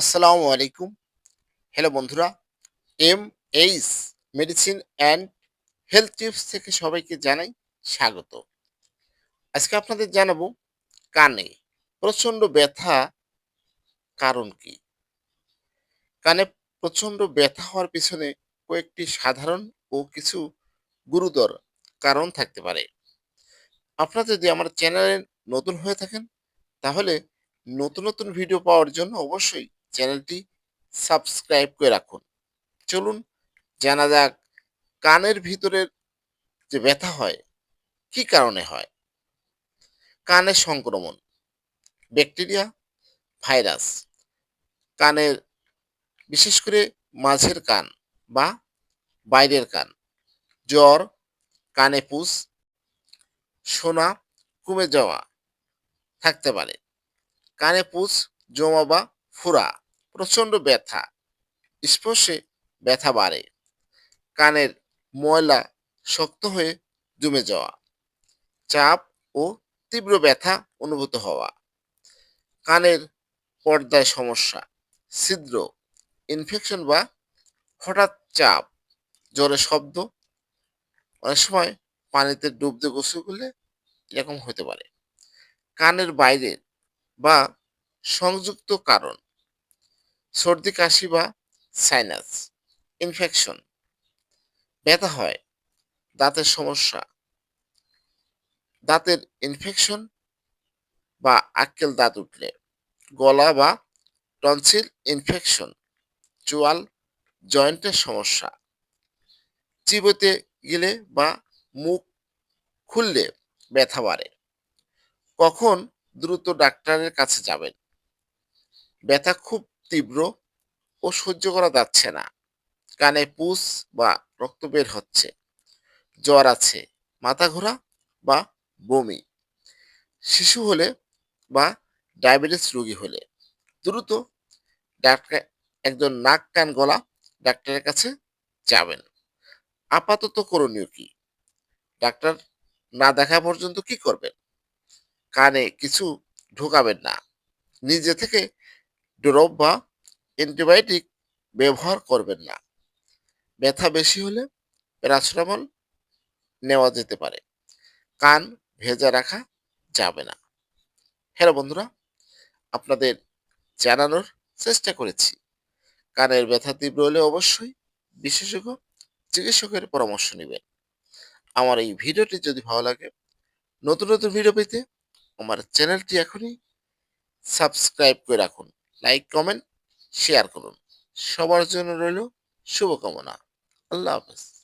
আসসালামু আলাইকুম। হ্যালো বন্ধুরা M H medicine and health tips থেকে সবাইকে জানাই স্বাগত। আজকে আপনাদের জানাব কানে প্রচণ্ড ব্যথা কারণ কি? কানে প্রচণ্ড ব্যথা হওয়ার পিছনে কয়েকটি সাধারণ ও কিছু গুরুতর কারণ থাকতে পারে। আপনারা যদি আমার চ্যানেলে নতুন হয়ে থাকেন, তাহলে নতুন নতুন ভিডিও পাওয়ার জন্য অবশ্যই চ্যানেলটি সাবস্ক্রাইব করে রাখুন। চলুন, জানা যাক কানের ভিতরের যে ব্যথা হয়, কি কারণে হয়? কানের সংক্রমণ, ব্যাকটেরিয়া, ভাইরাস, কানের, বিশেষ করে মাঝের কান বা বাইরের কান, জ্বর, কানে পুষ শোনা কমে যাওয়া থাকতে পারে। কানে পুষ, জমা বা ফুরা, প্রচণ্ড ব্যথা। স্পর্শে ব্যথা বাড়ে। কানের ময়লা শক্ত হয়ে জমে যাওয়া। চাপ ও তীব্র ব্যথা অনুভূত হওয়া। কানের পর্দায় সমস্যা, ছিদ্র ইনফেকশন বা হঠাৎ চাপ, জ্বরে শব্দ। অনেক সময় পানিতে ডুব দিয়ে গোসল করলে এরকম হতে পারে। কানের বাইরের বা সংযুক্ত কারণ সর্দি, কাশি বা সাইনাস ইনফেকশন ব্যথা হয়, দাঁতের সমস্যা। দাঁতের ইনফেকশন বা আক্কেল দাঁত উঠলে, গলা বা টনসিল ইনফেকশন চোয়াল, জয়েন্টের সমস্যা। চিবোতে গেলে বা মুখ খুললে ব্যথা বাড়ে। কখন দ্রুত ডাক্তারের কাছে যাবেন? ব্যথা খুব তীব্র ও সহ্য করা যাচ্ছে না। কানে পুষ বা রক্ত বের হচ্ছে। জ্বর আছে, মাথা ঘোরা বা বমি। শিশু হলে বা ডায়াবেটিস রোগী হলে দ্রুত ডাক্তার, একজন নাক, কান গলা ডাক্তারের কাছে যাবেন। আপাতত করণীয় কি? ডাক্তার না দেখা পর্যন্ত কি করবেন? কানে কিছু ঢোকাবেন না। নিজে থেকে ড্রপ বা অ্যান্টিবায়োটিক ব্যবহার করবেন না। ব্যথা বেশি হলে প্যারাসিটামল নেওয়া যেতে পারে। কান ভেজা রাখা যাবে না। হ্যালো বন্ধুরা, আপনাদের জানানোর চেষ্টা করেছি। কানের ব্যথা তীব্র হলে অবশ্যই বিশেষজ্ঞ চিকিৎসকের পরামর্শ নেবেন। আমার এই ভিডিওটি যদি ভালো লাগে, নতুন নতুন ভিডিও পেতে আমার চ্যানেলটি এখনই সাবস্ক্রাইব করে রাখুন। লাইক কমেন্ট শেয়ার করুন। সবার জন্য রইল শুভকামনা। আল্লাহ হাফেজ।